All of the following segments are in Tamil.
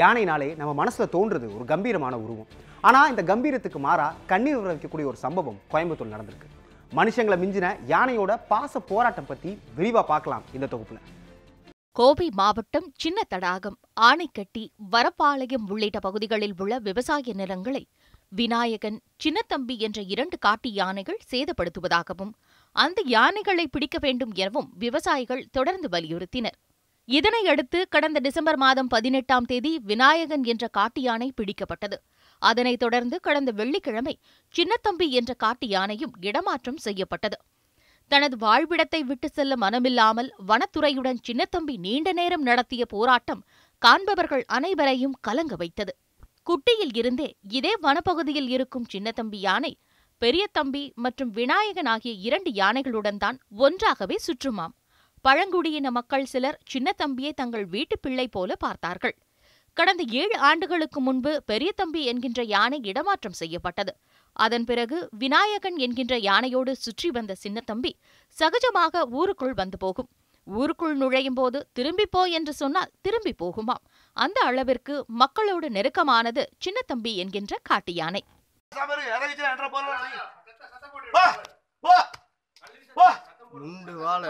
யானைனாலே நம்ம மனசுல தோன்றது ஒரு கம்பீரமான உருவம். ஆனால் இந்த கம்பீரத்துக்கு மாறா கண்ணீர் வர வைக்கக்கூடிய ஒரு சம்பவம் கோயம்புத்தூர் நடந்திருக்கு. மனுஷங்களை மிஞ்சின யானையோட பாச போராட்டம் பற்றி விரிவாக பார்க்கலாம் இந்த தொகுப்புல. கோவை மாவட்டம் சின்ன தடாகம் ஆனைக்கட்டி வரப்பாளையம் உள்ளிட்ட பகுதிகளில் உள்ள விவசாய நிலங்களை விநாயகன் சின்னத்தம்பி என்ற இரண்டு காட்டு யானைகள் சேதப்படுத்துவதாகவும் அந்த யானைகளை பிடிக்க வேண்டும் எனவும் விவசாயிகள் தொடர்ந்து வலியுறுத்தினர். இதனையடுத்து கடந்த டிசம்பர் மாதம் பதினெட்டாம் தேதி விநாயகன் என்ற காட்டு யானை பிடிக்கப்பட்டது. அதனைத் தொடர்ந்து கடந்த வெள்ளிக்கிழமை சின்னத்தம்பி என்ற காட்டு யானையும் இடமாற்றம் செய்யப்பட்டது. தனது வாழ்விடத்தை விட்டு செல்ல மனமில்லாமல் வனத்துறையுடன் சின்னத்தம்பி நீண்ட நேரம் நடத்திய போராட்டம் காண்பவர்கள் அனைவரையும் கலங்க வைத்தது. குட்டியில் இருந்தே இதே வனப்பகுதியில் இருக்கும் சின்னத்தம்பி யானை பெரியதம்பி மற்றும் விநாயகன் ஆகிய இரண்டு யானைகளுடன் தான் ஒன்றாகவே சுற்றுமாம். பழங்குடியின மக்கள் சிலர் சின்னத்தம்பியை தங்கள் வீட்டுப் பிள்ளை போல பார்த்தார்கள். கடந்த ஏழு ஆண்டுகளுக்கு முன்பு பெரியதம்பி என்கின்ற யானை இடமாற்றம் செய்யப்பட்டது. அதன் பிறகு விநாயகன் என்கின்ற யானையோடு சுற்றி வந்த சின்னத்தம்பி சகஜமாக ஊருக்குள் வந்து போகும். ஊருக்குள் நுழையும் போது திரும்பிப் போ என்று சொன்னால் திரும்பி போகுமாம். அந்த அளவிற்கு மக்களோடு நெருக்கமானது சின்னத்தம்பி என்கின்ற காட்டு யானை. முண்டு வாழை.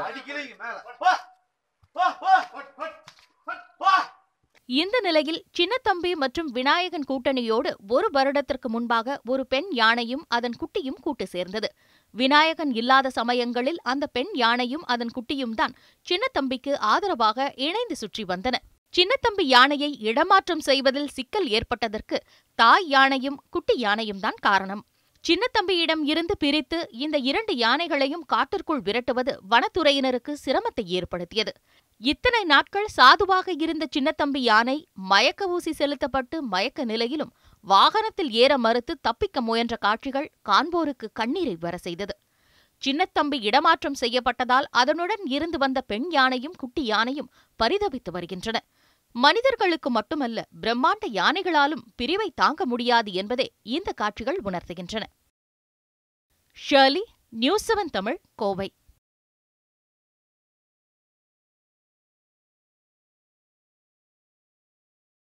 இந்த நிலையில் சின்னத்தம்பி மற்றும் விநாயகன் கூட்டணியோடு ஒரு வருடத்திற்கு முன்பாக ஒரு பெண் யானையும் அதன் குட்டியும் கூட்டு சேர்ந்தது. விநாயகன் இல்லாத சமயங்களில் அந்த பெண் யானையும் அதன் குட்டியும் தான் சின்னத்தம்பிக்கு ஆதரவாக இணைந்து சுற்றி வந்தன. சின்னத்தம்பி யானையை இடமாற்றம் செய்வதில் சிக்கல் ஏற்பட்டதற்கு தாய் யானையும் குட்டி யானையும் தான் காரணம். சின்னத்தம்பியிடம் இருந்து பிரித்து இந்த இரண்டு யானைகளையும் காட்டிற்குள் விரட்டுவது வனத்துறையினருக்கு சிரமத்தை ஏற்படுத்தியது. இத்தனை நாட்கள் சாதுவாக இருந்த சின்னத்தம்பி யானை மயக்க ஊசி செலுத்தப்பட்டு மயக்க நிலையிலும் வாகனத்தில் ஏற மறுத்து தப்பிக்க முயன்ற காட்சிகள் காண்போருக்கு கண்ணீரை வர செய்தது. சின்னத்தம்பி இடமாற்றம் செய்யப்பட்டதால் அதனுடன் இருந்து வந்த பெண் யானையும் குட்டி யானையும் பரிதவித்து வருகின்றன. மனிதர்களுக்கு மட்டுமல்ல பிரம்மாண்ட யானைகளாலும் பிரிவை தாங்க முடியாது என்பதே இந்த காட்சிகள் உணர்த்துகின்றன. Shirley news seven Tamil Kovai